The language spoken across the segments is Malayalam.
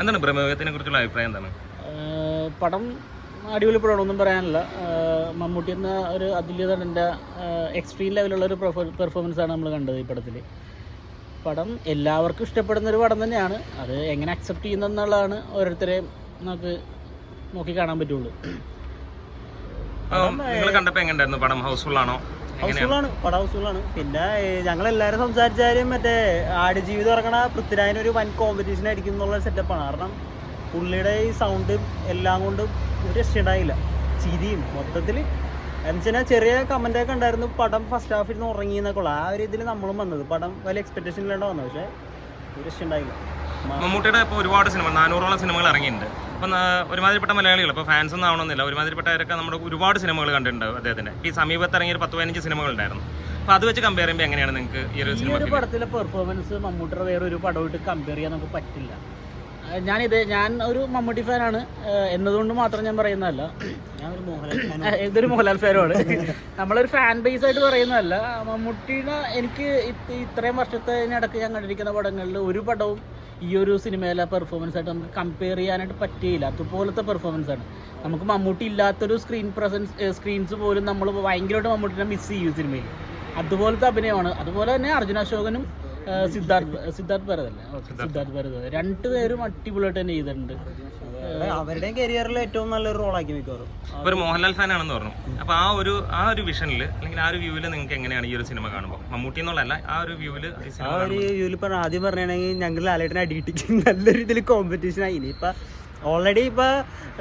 എന്താണ് പ്രമേഹത്തിനെ കുറിച്ചുള്ള അഭിപ്രായം എന്താണ്? പടം അടിപൊളി പടമാണ് ഒന്നും പറയാനില്ല. മമ്മൂട്ടി എന്ന ഒരു അതുല്യ നടന്റെ എക്സ്ട്രീം ലെവലുള്ള ഒരു പെർഫോമൻസ് ആണ് നമ്മൾ കണ്ടത് ഈ പടത്തിൽ പടം എല്ലാവർക്കും ഇഷ്ടപ്പെടുന്ന ഒരു പടം തന്നെയാണ്. അത് എങ്ങനെ അക്സെപ്റ്റ് ചെയ്യുന്നതെന്നുള്ളതാണ് ഓരോരുത്തരെയും നമുക്ക് നോക്കി കാണാൻ പറ്റുള്ളൂ. നിങ്ങൾ കണ്ടപ്പോൾ എങ്ങനെയായിരുന്നു പടം ഹൗസ്ഫുൾ ആണോ? ഹൗസ്ഫുള്ളാണ് പടം ഹൗസ്ഫുള്ളാണ്. പിന്നെ ഞങ്ങൾ എല്ലാവരും സംസാരിച്ചാലും മറ്റേ ആടുജീവിതം ഇറങ്ങണ പൃഥ്വിരാജിന് ഒരു വൻ കോമ്പറ്റീഷൻ ആയിരിക്കും എന്നുള്ള സെറ്റപ്പാണ് കാരണം പുള്ളിയുടെ ഈ സൗണ്ട് എല്ലാം കൊണ്ടും ഒരു രക്ഷയുണ്ടായില്ല ചിരിയും മൊത്തത്തിൽ എന്നുവെച്ചാൽ ചെറിയ കമന്റ് ഒക്കെ ഉണ്ടായിരുന്നു പടം ഫസ്റ്റ് ഹാഫിൽ നിന്ന് ഉറങ്ങി എന്നൊക്കെ ഉള്ള. ആ ഒരു ഇതിൽ നമ്മളും വന്നത്. പടം വലിയ എക്സ്പെക്ടേഷൻ ഇല്ലാണ്ട് വന്നത്. പക്ഷേ മമ്മൂട്ടിയുടെ ഇപ്പോൾ ഒരുപാട് സിനിമ നാനൂറോളം സിനിമകൾ ഇറങ്ങിയിട്ടുണ്ട്. അപ്പം ഒരുമാതിരിപ്പെട്ട മലയാളികൾ ഇപ്പോൾ ഫാൻസ് ഒന്നും ആവണമെന്നില്ല. ഒരുമാതിരിപ്പെട്ടവരൊക്കെ നമ്മുടെ ഒരുപാട് സിനിമകൾ കണ്ടിട്ടുണ്ട് അദ്ദേഹത്തിന്റെ ഈ സമീപത്ത് ഇറങ്ങിയ ഒരു പത്ത് പതിനഞ്ച് സിനിമകൾ ഉണ്ടായിരുന്നു. അപ്പോൾ അത് വെച്ച് കമ്പയർ ചെയ്യുമ്പോൾ എങ്ങനെയാണ് നിങ്ങൾക്ക് ഈ ഒരു സിനിമ പടത്തിലെ പെർഫോമൻസ് മമ്മൂട്ടിയുടെ വേറെ ഒരു പടമായിട്ട് കമ്പയർ ചെയ്യാൻ നമുക്ക് പറ്റില്ല. ഞാനിത് ഞാൻ ഒരു മമ്മൂട്ടി ഫാനാണ്. എന്നതുകൊണ്ട് മാത്രം ഞാൻ പറയുന്നതല്ല. ഇതൊരു മോഹൻലാൽ ഫാനുമാണ്. നമ്മളൊരു ഫാൻ ബേസ് ആയിട്ട് പറയുന്നതല്ല. മമ്മൂട്ടിയുടെ എനിക്ക് ഇത് ഇത്രയും വർഷത്തിനിടയ്ക്ക് ഞാൻ കണ്ടിരിക്കുന്ന പടങ്ങളിൽ ഒരു പടവും ഈ ഒരു സിനിമയിലെ പെർഫോമൻസ് ആയിട്ട് നമുക്ക് കമ്പയർ ചെയ്യാനായിട്ട് പറ്റിയില്ല. അതുപോലത്തെ പെർഫോമൻസ് ആണ്. നമുക്ക് മമ്മൂട്ടി ഇല്ലാത്തൊരു സ്ക്രീൻ പ്രസൻസ് സ്ക്രീൻസ് പോലും നമ്മൾ ഭയങ്കരമായിട്ട് മമ്മൂട്ടിനെ മിസ് ചെയ്യും സിനിമയിൽ. അതുപോലത്തെ അഭിനയമാണ്. അതുപോലെ തന്നെ അർജുന അശോകനും സിദ്ധാർത്ഥ് സിദ്ധാർത്ഥ് ഭരത് അല്ലേ ഓക്കെ സിദ്ധാർത്ഥ്. ഭരത് രണ്ടുപേരും അടിപൊളിയായിട്ട് തന്നെ ചെയ്തിട്ടുണ്ട്. അവരുടെ- കരിയറിൽ ഏറ്റവും നല്ലൊരു റോളാക്കി മിക്കവാറും. ഇപ്പോൾ മോഹൻലാൽ ഫാൻ ആണെന്ന് പറഞ്ഞു. അപ്പൊ ആ ഒരു ആ ഒരു വിഷനിൽ അല്ലെങ്കിൽ ആ ഒരു വ്യൂവിൽ നിങ്ങൾക്ക് എങ്ങനെയാണ് ഈ ഒരു സിനിമ കാണുമ്പോൾ മമ്മൂട്ടി എന്നുള്ളതല്ല ആ ഒരു വ്യൂവിൽ ഈ ആ ഒരു വ്യൂവിൽ പറഞ്ഞ ആദ്യം പറഞ്ഞാണെങ്കിൽ ഞങ്ങൾ ലാലേട്ടനെ അടിയിട്ടിട്ട് നല്ല രീതിയിൽ കോമ്പറ്റീഷൻ ആയി. ഇനിയിപ്പോൾ ഓൾറെഡി ഇപ്പൊ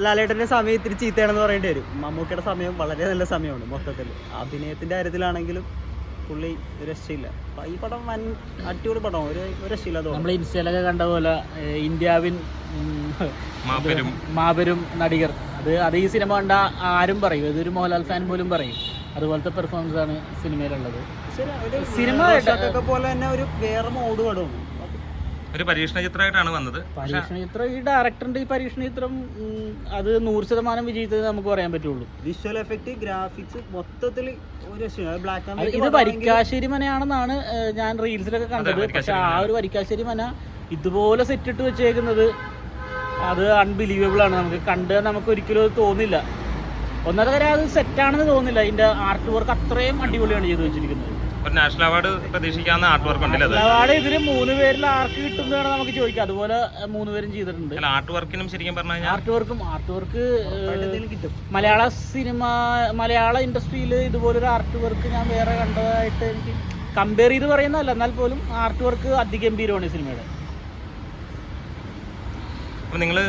ലാലേട്ടന്റെ സമയം ഇത്തിരി ചീത്തയാണെന്ന് പറയേണ്ടി വരും. മമ്മൂക്കയുടെ സമയം വളരെ നല്ല സമയമാണ് മൊത്തത്തിൽ അഭിനയത്തിന്റെ കാര്യത്തിലാണെങ്കിലും പുള്ളി ഒരു രക്ഷയില്ല. ഈ പടം വൻ അടിപൊളി പടം. ഒരു ഒരു രക്ഷയില്ല തോന്നുന്നു. നമ്മൾ ഇൻസ്റ്റയിലൊക്കെ കണ്ട പോലെ ഇന്ത്യവിൻ മാബരും നടികർ. അത് അത് ഈ സിനിമ കണ്ട ആരും പറയും. ഇതൊരു മോഹൻലാൽ ഫാൻ പോലും പറയും. അതുപോലത്തെ പെർഫോമൻസ് ആണ് സിനിമയിലുള്ളത്. സിനിമ പോലെ തന്നെ ഒരു വേറെ മോഡ് പടമാണ് ഒരു പരീക്ഷണ ചിത്രമായിട്ടാണ് വന്നത്. പരീക്ഷണ ചിത്രം ഈ ഡയറക്ടറിന്റെ ഈ പരീക്ഷണ ചിത്രം അത് നൂറ് ശതമാനം വിജയിച്ചത് നമുക്ക് പറയാൻ പറ്റുള്ളൂ. വിഷ്വൽ എഫക്ട് ഗ്രാഫിക്സ് മൊത്തത്തിൽ ഒരു രക്ഷയില്ല ബ്ലാക്ക് ആൻഡ് ഇത് വരിക്കാശ്ശേരി മനയാണെന്നാണ് ഞാൻ റീൽസിലൊക്കെ കണ്ടത്. പക്ഷെ ആ ഒരു വരിക്കാശ്ശേരി മന ഇതുപോലെ സെറ്റ് ഇട്ട് വെച്ചേക്കുന്നത് അത് അൺബിലീവബിൾ ആണ്. നമുക്ക് കണ്ട് നമുക്ക് ഒരിക്കലും അത് തോന്നില്ല. ഒന്നാമത്തെ കാര്യം അത് സെറ്റാണെന്ന് തോന്നില്ല. അതിന്റെ ആർട്ട് വർക്ക് അത്രയും അടിപൊളിയാണ് ചെയ്ത് വെച്ചിരിക്കുന്നത്. ഒരു നാഷണൽ അവാർഡ് പ്രതീക്ഷിക്കാവുന്ന ആർട്ട് വർക്ക് ഉണ്ടല്ലോ അത്? അവാർഡ് ഇതിന് മൂന്ന് പേരിൽ ആർക്ക് കിട്ടുന്നതാണ് നമുക്ക് ചോദിക്കാം. അതുപോലെ മൂന്ന് പേരും ചെയ്തിട്ടുണ്ട്. അല്ല ആർട്ട് വർക്കിനും ശരിക്കും പറഞ്ഞു കഴിഞ്ഞാൽ ആർട്ട് വർക്കും ആർട്ട് വർക്ക് കിട്ടും. മലയാള സിനിമ മലയാള ഇൻഡസ്ട്രിയിൽ ഇതുപോലൊരു ആർട്ട് വർക്ക് ഞാൻ വേറെ കണ്ടതായിട്ട് എനിക്ക് കമ്പയർ ചെയ്ത് പറയുന്നതല്ല. എന്നാൽ പോലും ആർട്ട് വർക്ക് അതിഗംഭീരമാണ് ഈ സിനിമയുടെ. അപ്പോൾ നിങ്ങൾ